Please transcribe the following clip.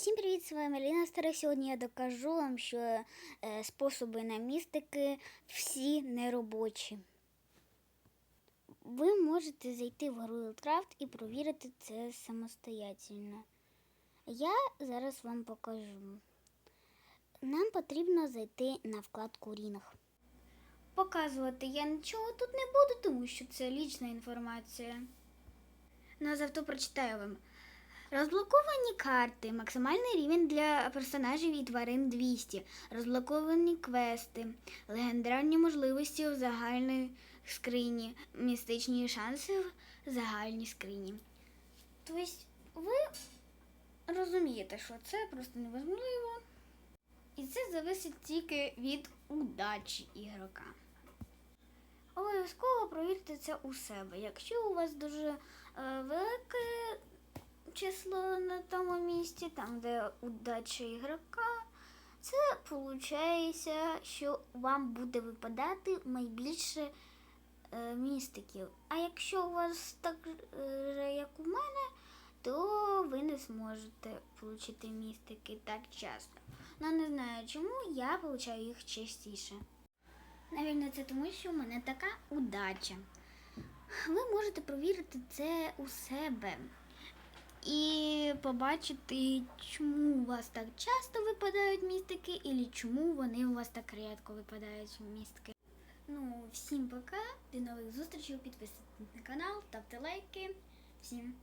Всім привіт, з вами Ліна Стара. Сьогодні я докажу вам, що е, способи на містики всі неробочі. Ви можете зайти в гру і провірити це самостоятельно. Я зараз вам покажу. Нам потрібно зайти на вкладку Рінг. Показувати я нічого тут не буду, тому що це лічна інформація. Ну, а завтра прочитаю вам. Розблоковані карти, максимальний рівень для персонажів і тварин 200, розблоковані квести, легендарні можливості в загальній скрині, містичні шанси в загальній скрині. Тобто ви розумієте, що це просто невозможливо. І це залежить тільки від удачі ігрока. Обов'язково провірте це у себе. Якщо у вас дуже е, велике число на тому місці, там, де удача ігрока, це виходить, що вам буде випадати найбільше е, містиків. А якщо у вас так же, як у мене, то ви не зможете отримати містики так часто. Ну, не знаю чому, я получаю їх частіше. Навірно, це тому, що в мене така удача. Ви можете провірити це у себе і побачити, чому у вас так часто випадають містики, і чому вони у вас так рідко випадають містики. Ну, всім пока, до нових зустрічей, підписуйтесь на канал, ставте лайки. Всім